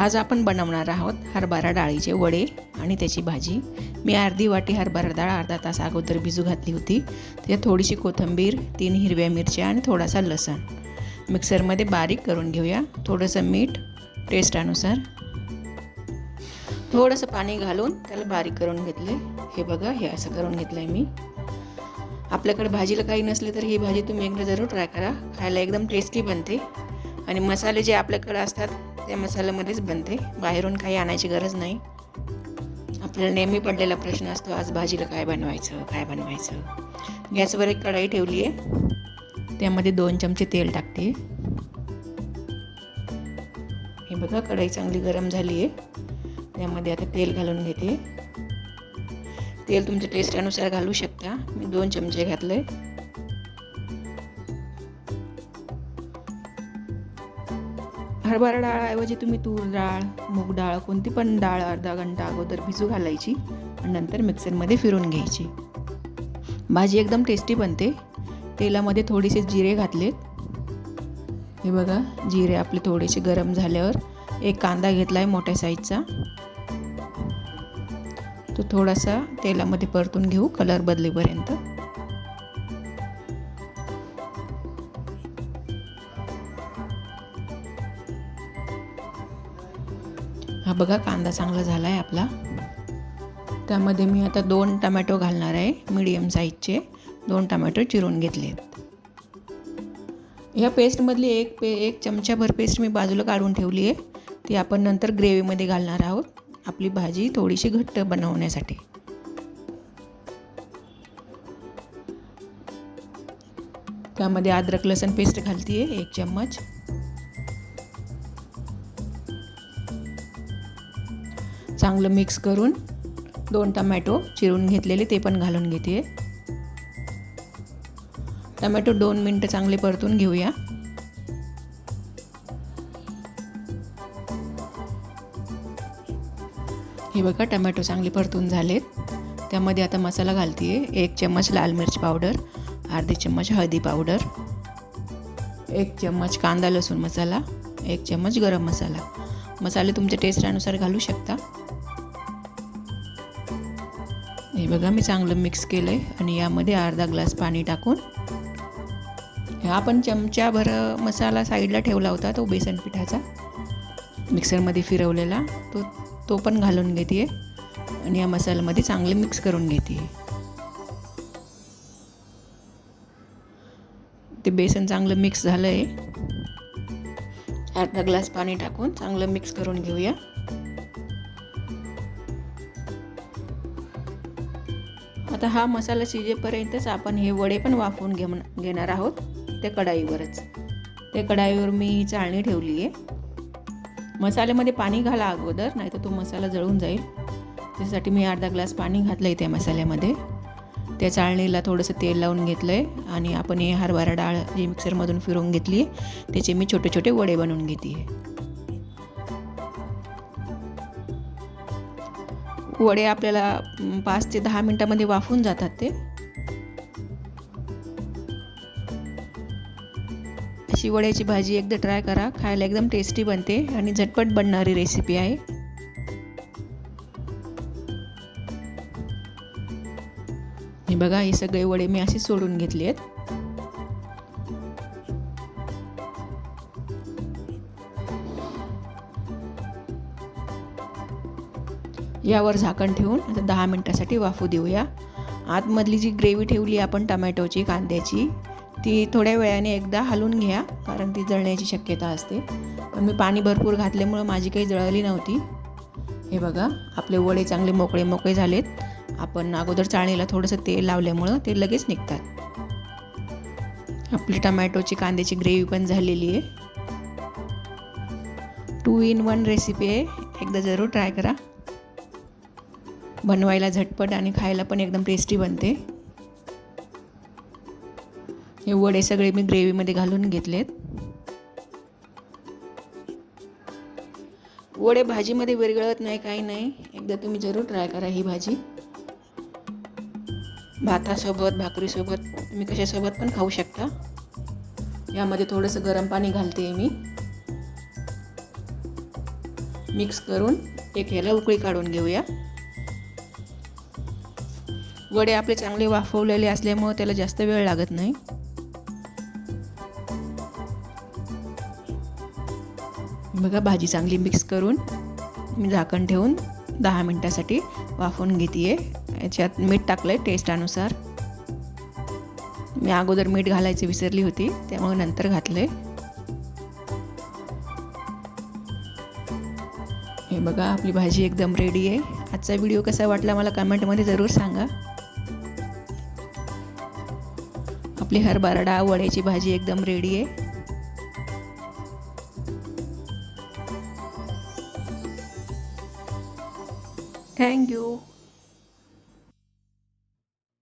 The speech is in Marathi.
आज आपण बनवणार आहोत हरभरा डाळीचे वडे आणि त्याची भाजी. मी अर्धी वाटी हरभरा डाळ अर्धा तास अगोदर भिजू घातली होती. त्यात थोडीशी कोथिंबीर तीन हिरव्या मिरच्या आणि थोडासा लसण. मिक्सरमध्ये बारीक करून घेऊया. थोडंसं मीठ टेस्टानुसार. थोडंसं पाणी घालून त्याला बारीक करून घेतले हे बघा हे असं करून घेतलं आहे मी. आपल्याकडे भाजीला काही नसले तर ही भाजी तुम्ही एकदा जरूर ट्राय करा. खायला एकदम टेस्टी बनते. आणि मसाले जे आपल्याकडे असतात त्या मसाल्यामध्येच बनते. बाहेरून काही आणायची गरज नाही. आपल्याला नेहमी पडलेला प्रश्न असतो आज भाजीला काय बनवायचं काय बनवायचं? गॅसवर एक कढाई ठेवली आहे. त्यामध्ये दोन चमचे तेल टाकते. हे बघा कढाई चांगली गरम झाली आहे. त्यामध्ये आता तेल घालून घेते. तेल तुमच्या टेस्टानुसार घालू शकता. मी दोन चमचे घातले हरभरा डाळऐवजी तुम्ही तूर डाळ मूग डाळ कोणती पण डाळ अर्धा घंटा अगोदर भिजू घालायची आणि नंतर मिक्सरमध्ये फिरून घ्यायची. भाजी एकदम टेस्टी बनते. तेलामध्ये थोडेसे जिरे घातलेत. हे बघा जिरे आपले थोडेसे गरम झाल्यावर एक कांदा घेतला आहे मोठ्या साईजचा. तो थोडासा तेलामध्ये परतून घेऊ कलर बदलेपर्यंत. हा बघा कांदा चांगला झाला आहे आपला. त्यामध्ये मी आता दोन टमॅटो घालणार आहे मीडियम साईजचे दोन टमॅटो चिरून घेतलेत ह्या पेस्टमधली एक पे एक चमचाभर पेस्ट मी बाजूला काढून ठेवली आहे. ती आपण नंतर ग्रेव्हीमध्ये घालणार आहोत आपली भाजी थोडीशी घट्ट बनवण्यासाठी. त्यामध्ये अद्रक लसण पेस्ट घालते आहे एक चम्मच. चांगलं मिक्स करून दोन टमॅटो चिरून घेतलेले ते पण घालून घेते. टमॅटो दोन मिनटं चांगले परतून घेऊया. हे बघा टमॅटो चांगले परतून झालेत. त्यामध्ये आता मसाला घालते एक चम्मच लाल मिरच पावडर अर्धी चम्मच हळदी पावडर एक चम्मच कांदा लसूण मसाला एक चम्मच गरम मसाला. मसाले तुमच्या टेस्टानुसार घालू शकता. हे बघा मी चांगलं मिक्स केलं आहे आणि यामध्ये अर्धा ग्लास पाणी टाकून हा आपण चमच्याभर मसाला साईडला ठेवला होता तो बेसन पिठाचा. मिक्सरमध्ये फिरवलेला तो तो पण घालून घेते आहे आणि या मसाल्यामध्ये चांगले मिक्स करून घेते ते बेसन चांगलं मिक्स झालं आहे अर्धा ग्लास पाणी टाकून चांगलं मिक्स करून घेऊया. आता हा मसाला शिजेपर्यंतच आपण हे वडे पण वाफवून घे घेणार आहोत त्या कढाईवरच. त्या कढाईवर मी चाळणी ठेवली आहे. मसाल्यामध्ये पाणी घाला अगोदर नाही तर तो मसाला जळून जाईल. त्यासाठी मी अर्धा ग्लास पाणी घातलं आहे त्या मसाल्यामध्ये. त्या चाळणीला थोडंसं तेल लावून घेतलं आहे आणि आपण हे हरभरा डाळ जी मिक्सरमधून फिरवून घेतली आहे त्याचे मी छोटे छोटे वडे बनवून घेते आहे. वडे आपल्याला पाच ते दहा मिनटामध्ये वाफून जातात ते. अशी वड्याची भाजी एकदा ट्राय करा. खायला एकदम टेस्टी बनते आणि झटपट बनणारी रेसिपी आहे. हे बघा हे सगळे वडे मी असे सोडून घेतले आहेत यावर झाकण ठेवून आता दहा मिनटासाठी वाफू देऊया. आतमधली जी ग्रेव्ही ठेवली आपण टमॅटोची कांद्याची ती थोड्या वेळाने एकदा हलवून घ्या कारण ती जळण्याची शक्यता असते. पण मी पाणी भरपूर घातल्यामुळं माझी काही जळली नव्हती. हे बघा आपले वडे चांगले मोकळे मोकळे झालेत. आपण अगोदर चाळणीला थोडंसं तेल लावल्यामुळं ते लगेच निघतात. आपली टमॅटोची कांद्याची ग्रेव्ही पण झालेली आहे. टू इन वन रेसिपी आहे. एकदा जरूर ट्राय करा. बनवायला झटपट आणि खायला पण एकदम टेस्टी बनते. हे वडे सगळे मी ग्रेव्हीमध्ये घालून घेतलेत. वडे भाजीमध्ये विरघळत नाही काही नाही. एकदा तुम्ही जरूर ट्राय करा ही भाजी. भातासोबत भाकरीसोबत तुम्ही कशासोबत पण खाऊ शकता. यामध्ये थोडंसं गरम पाणी घालते मी. मिक्स करून एक ह्याला उकळी काढून घेऊया. वडे आपले चांगले वाफवलेले असल्यामुळे त्याला जास्त वेळ लागत नाही. बघा भाजी चांगली मिक्स करून मी झाकण ठेवून दहा मिनटासाठी वाफवून घेते याच्यात मीठ टाकलं आहे टेस्टानुसार मी अगोदर मीठ घालायची विसरली होती त्यामुळे नंतर घातलं आहे हे बघा आपली भाजी एकदम रेडी आहे. आजचा व्हिडिओ कसा वाटला मला कमेंटमध्ये जरूर सांगा. आपली हरभरा डाळ वड्याची भाजी एकदम रेडी आहे. थँक्यू